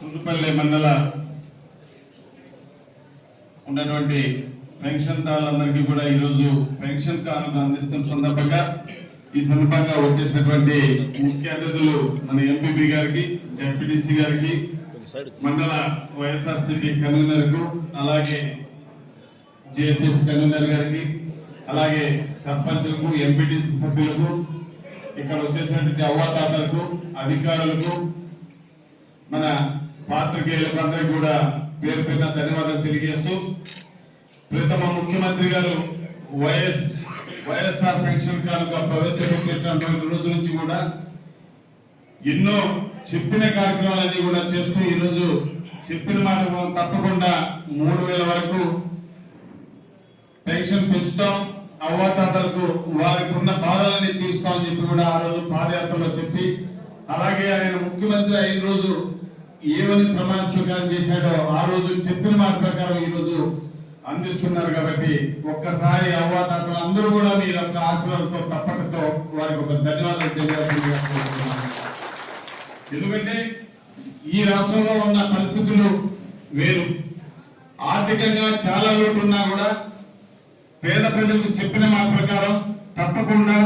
సుందుపల్లి మండల ఉన్నటువంటి పెన్షన్ దారులందరికీ కూడా ఈరోజు పెన్షన్ కానుక అందిస్తున్న సందర్భంగా ఈ సందర్భంగా వచ్చేసినటువంటి ముఖ్య అతిథులు మన ఎంపీపీ గారికి జడ్పీటీసీ గారికి మండల వైఎస్ఆర్సీపీ కన్వీనర్కు అలాగే జేఎస్ఎస్ కన్వీనర్ గారికి అలాగే సర్పంచులకు ఎంపీటీసీ సభ్యులకు ఇక్కడ వచ్చేసినటువంటి అవ్వాతాతలకు అధికారులకు మన పాత్రికేయులకు అందరికీ కూడా పేరు పేరున ధన్యవాదాలు తెలియజేస్తూ ప్రథమ ముఖ్యమంత్రి గారు వైఎస్ వైఎస్ఆర్ పెన్షన్ కానుక ప్రవేశపెట్టినటువంటి రోజు నుంచి కూడా ఎన్నో చెప్పిన కార్యక్రమాలన్నీ కూడా చేస్తూ ఈరోజు చెప్పిన మాట తప్పకుండా మూడు వేల వరకు పెన్షన్ పెంచుతాం. అవ్వాతాతలకు వారికి ఉన్న బాధలన్నీ తీరుస్తామని చెప్పి కూడా ఆ రోజు పాదయాత్రలో చెప్పి అలాగే ఆయన ముఖ్యమంత్రి అయిన రోజు ఏమని ప్రమాణ స్వీకారం చేశాడో ఆ రోజు చెప్పిన మాట ప్రకారం ఈరోజు అందిస్తున్నారు కాబట్టి ఒక్కసారి అవ్వాతాతలు అందరూ కూడా మీ యొక్క ఆశీర్వాదంతో తప్పటతో వారికి ఒక ధన్యవాదాలు తెలియజేస్తున్నారు ఎందుకంటే ఈ రాష్ట్రంలో ఉన్న పరిస్థితులు వేరు. ఆర్థికంగా చాలా లోటు ఉన్నా కూడా పేద ప్రజలకు చెప్పిన మాట ప్రకారం తప్పకుండా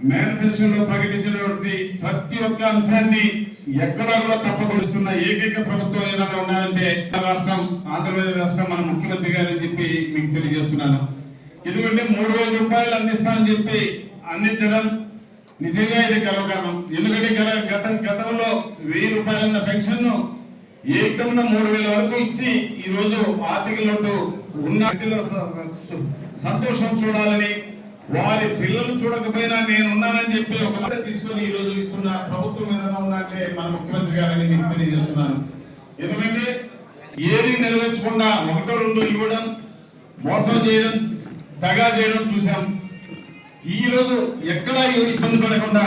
మేనిఫెస్టోలో ప్రకటించినటువంటి ప్రతి ఒక్క అంశాన్ని ఎక్కడ కూడా తప్పకొడుస్తున్న ఏకైక ప్రభుత్వం ఏదైనా ఉన్నాయంటే రాష్ట్రం ఆంధ్రప్రదేశ్ రాష్ట్రం మన ముఖ్యమంత్రి గారని చెప్పి మీకు తెలియజేస్తున్నాను. ఎందుకంటే మూడు వేల రూపాయలు అందిస్తానని చెప్పి అందించడం నిజంగా ఇది గర్వకారణం. ఎందుకంటే గల- గత గతంలో వెయ్యి రూపాయలన్న పెన్షన్ను మూడు వేల వరకు ఇచ్చి ఈ రోజు ఆర్థిక లోటు ఉన్న సంతోషం చూడాలని వారి పిల్లలు చూడకపోయినా నేను ఉన్నానని చెప్పి ఒక మాట తీసుకొని ఈ రోజు ఇస్తున్న ప్రభుత్వం ఏదైనా ఉన్నట్టే మన ముఖ్యమంత్రి గారని మీకు తెలియజేస్తున్నాను. ఎందుకంటే ఏది నెరవేర్చకుండా ఒకటో రెండు ఇవ్వడం మోసం చేయడం దగా చేయడం చూసాం ఈ రోజు ఎక్కడా ఇబ్బంది పడకుండా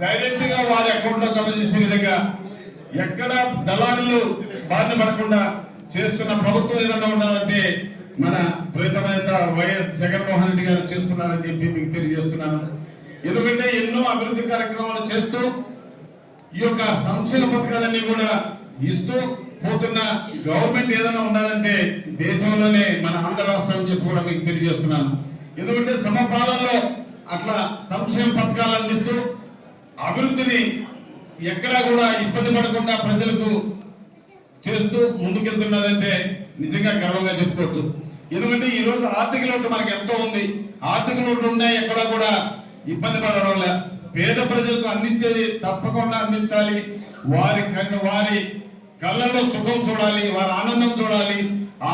డైరెక్ట్గా వారి అకౌంట్లో జమ చేసే విధంగా ఎక్కడ దళారులు బాధ పడకుండా చేస్తున్న ప్రభుత్వం ఏదైనా ఉండాలంటే మన ప్రీతమైన వైఎస్ జగన్మోహన్ రెడ్డి గారు చేస్తున్నారని చెప్పి మీకు తెలియజేస్తున్నాను. ఎందుకంటే ఎన్నో అభివృద్ధి కార్యక్రమాలు చేస్తూ ఈ యొక్క సంక్షేమ పథకాలన్నీ కూడా ఇస్తూ పోతున్న గవర్నమెంట్ ఏదైనా ఉండాలంటే దేశంలోనే మన ఆంధ్ర రాష్ట్రం అని చెప్పి కూడా మీకు తెలియజేస్తున్నాను. ఎందుకంటే సమపాలనలో అట్లా సంక్షేమ పథకాలు అందిస్తూ అభివృద్ధిని ఎక్కడా కూడా ఇబ్బంది పడకుండా ప్రజలకు చేస్తూ ముందుకెళ్తున్నదంటే నిజంగా గర్వంగా చెప్పుకోవచ్చు. ఎందుకంటే ఈ రోజు ఆర్థిక లోటు మనకి ఎంతో ఉంది. ఆర్థిక లోటు ఉన్నాయి ఎక్కడా కూడా ఇబ్బంది పడడం లే పేద ప్రజలకు అందించేది తప్పకుండా అందించాలి. వారి కన్ను వారి కళ్ళల్లో సుఖం చూడాలి వారి ఆనందం చూడాలి.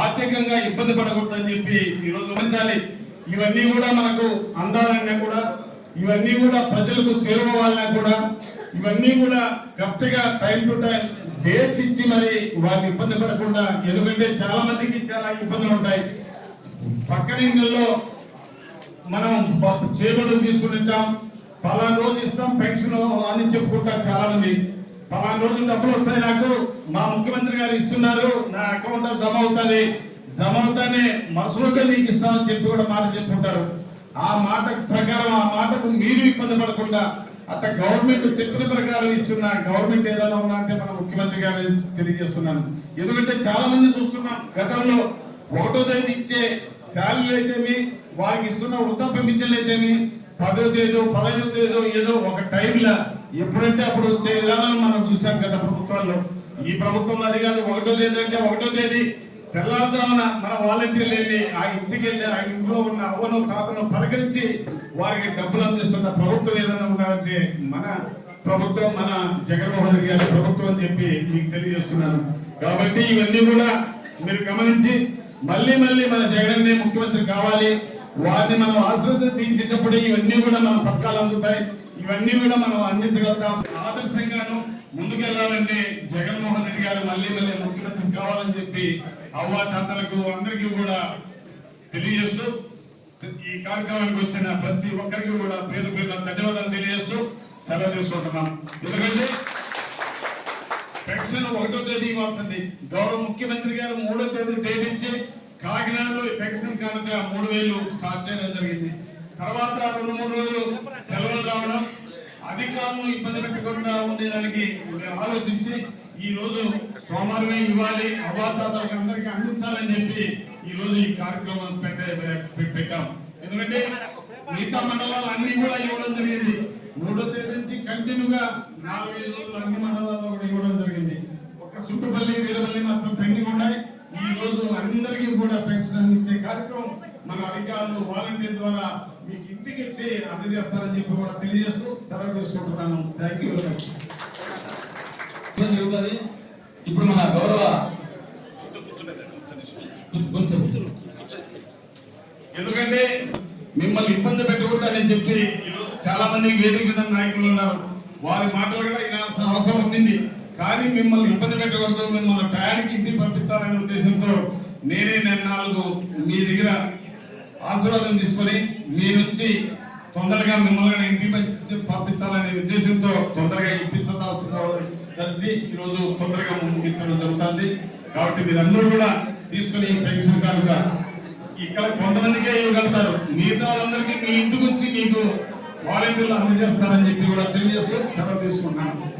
ఆర్థికంగా ఇబ్బంది పడకూడదని చెప్పి ఈరోజు ఉంచాలి. ఇవన్నీ కూడా మనకు అందాలన్నా కూడా ఇవన్నీ కూడా ప్రజలకు చేరుకోవాలన్నా కూడా ఇవన్నీ కూడా కరెక్ట్గా టైం టు టైం డేట్ ఇచ్చి మరి వారిని ఇబ్బంది పడకుండా ఎందుకంటే చాలా మందికి చాలా ఇబ్బందులు ఉంటాయి. పక్కన ఇళ్ళల్లో మనం ప- చేపలు తీసుకుంటాం పలానా రోజు ఇస్తాం పెన్షన్ అని చెప్పుకుంటాం చాలా మంది. పలానా రోజు డబ్బులు వస్తాయి నాకు మా ముఖ్యమంత్రి గారు ఇస్తున్నారు నా అకౌంట్ జమ అవుతుంది. జమ అవుతానే మసూరుగా నీకు ఇస్తామని చెప్పి కూడా మాట చెప్పుకుంటారు. ఆ మాట ప్రకారం ఆ మాటకు మీరు ఇబ్బంది పడకుండా అట్లా గవర్నమెంట్ చెప్పిన ప్రకారం ఇస్తున్న గవర్నమెంట్ ఏదైనా ఉన్నా అంటే మన ముఖ్యమంత్రి గారు తెలియజేస్తున్నాను. ఎందుకంటే చాలా మంది చూస్తున్నాం గతంలో ఒకటో తేదీ ఇచ్చే శాలరీ అయితేమి వారికి ఇస్తున్న వృద్ధాప్య పింఛన్లు అయితేమి పదో తేదో పదహైదో తేదో ఏదో ఒక టైంలో ఎప్పుడంటే అప్పుడు వచ్చే విధానాన్ని మనం చూసాం గత ప్రభుత్వాల్లో. ఈ ప్రభుత్వం అది కాదు ఒకటో తేదీ అంటే ఒకటో తేదీ తెల్లారుజామున మన వాలంటీర్లు వెళ్ళి ఆ ఇంటికి వెళ్ళి ఆ ఇంట్లో ఉన్న అవ్వను తాతను పలకరించి వారికి డబ్బులు అందిస్తున్న ప్రభుత్వం ఏదైనా ఉన్నదంటే మన ప్రభుత్వం మన జగన్మోహన్ రెడ్డి గారి ప్రభుత్వం అని చెప్పి మీకు తెలియజేస్తున్నాను. కాబట్టి ఇవన్నీ కూడా మీరు గమనించి మళ్ళీ మళ్ళీ మన జగన్ ముఖ్యమంత్రి కావాలి. వారిని మనం ఆశీర్వదించేటప్పుడు ఇవన్నీ కూడా మన పథకాలు అందుతాయి. ఇవన్నీ కూడా మనం అందించగలుగుతాం. ఆదర్శంగాను ముందుకెళ్ళాలంటే జగన్మోహన్ రెడ్డి గారు మళ్ళీ మళ్ళీ ముఖ్యమంత్రి కావాలని చెప్పి అవ్వాతాతలకు అందరికీ కూడా తెలియజేస్తూ ఈ కార్యక్రమానికి వచ్చిన ప్రతి ఒక్కరికి కూడా పేరు పేరు ధన్యవాదాలు తెలియజేస్తూ సెలవు తీసుకుంటున్నాం. ఎందుకంటే పెన్షన్ ఒకటో తేదీ ఇవ్వాల్సింది. గౌరవ ముఖ్యమంత్రి గారు మూడో తేదీ డేట్ ఇచ్చి కాకినాడలో పెన్షన్ కారణంగా మూడు వేలు స్టార్ట్ చేయడం జరిగింది. తర్వాత రెండు మూడు రోజులు సెలవులు రావడం అధికారులు ఇబ్బంది పెట్టకుండా ఉండేదానికి ఆలోచించి ఈ రోజు సోమవారమే ఇవ్వాలి. అవాతాతలకు అందరికి అందించాలని చెప్పి ఈ రోజు ఈ కార్యక్రమం పెట్టాం. ఎందుకంటే మిగతా మండలాలు అన్ని కూడా ఇవ్వడం జరిగింది. మూడో తేదీ నుంచి కంటిన్యూగా నాలుగు ఐదు రోజులు అన్ని మండలాల్లో కూడా ఇవ్వడం జరిగింది. ఒక చుట్టుపల్లి వీరపల్లి మాత్రం పెండింగ్ ఉన్నాయి. ఈ రోజు అందరికీ కూడా పెన్షన్ అందించే కార్యక్రమం మన అధికారులు వాలంటీర్ ద్వారా మీకు ఇంటికి వచ్చి అందజేస్తారని చెప్పి కూడా తెలియజేస్తూ సెలవు తీసుకుంటున్నాను. థ్యాంక్ యూ వెరీ మచ్ జరుగుతుంది ఇప్పుడు మన గౌరవ ఎందుకంటే మిమ్మల్ని ఇబ్బంది పెట్టకూడదని చెప్పి చాలా మంది వేదిక మీద నాయకులు ఉన్నారు. వారి మాటలు కూడా వినాల్సిన అవసరం ఉండింది. కానీ మిమ్మల్ని ఇబ్బంది పెట్టకూడదు మిమ్మల్ని టయానికి ఇంటికి పంపించాలనే ఉద్దేశంతో నేనే నేను నాలుగు మీ దగ్గర ఆశీర్వాదం తీసుకొని మీ నుంచి తొందరగా మిమ్మల్ని ఇంటికి పంపించాలనే ఉద్దేశంతో తొందరగా ఇప్పించాల్సిన కలిసి ఈరోజు తొందరగా ముగించడం జరుగుతుంది. కాబట్టి మీరందరూ కూడా తీసుకుని పెన్షన్ కనుక ఇక్కడ కొంతమందికే ఇవ్వగలుగుతారు. మిగతా వాళ్ళందరికీ మీ ఇంటికి వచ్చి మీకు వాలంటీర్లు అందజేస్తారని చెప్పి కూడా తెలియజేస్తూ సెలవు తీసుకుంటున్నాను.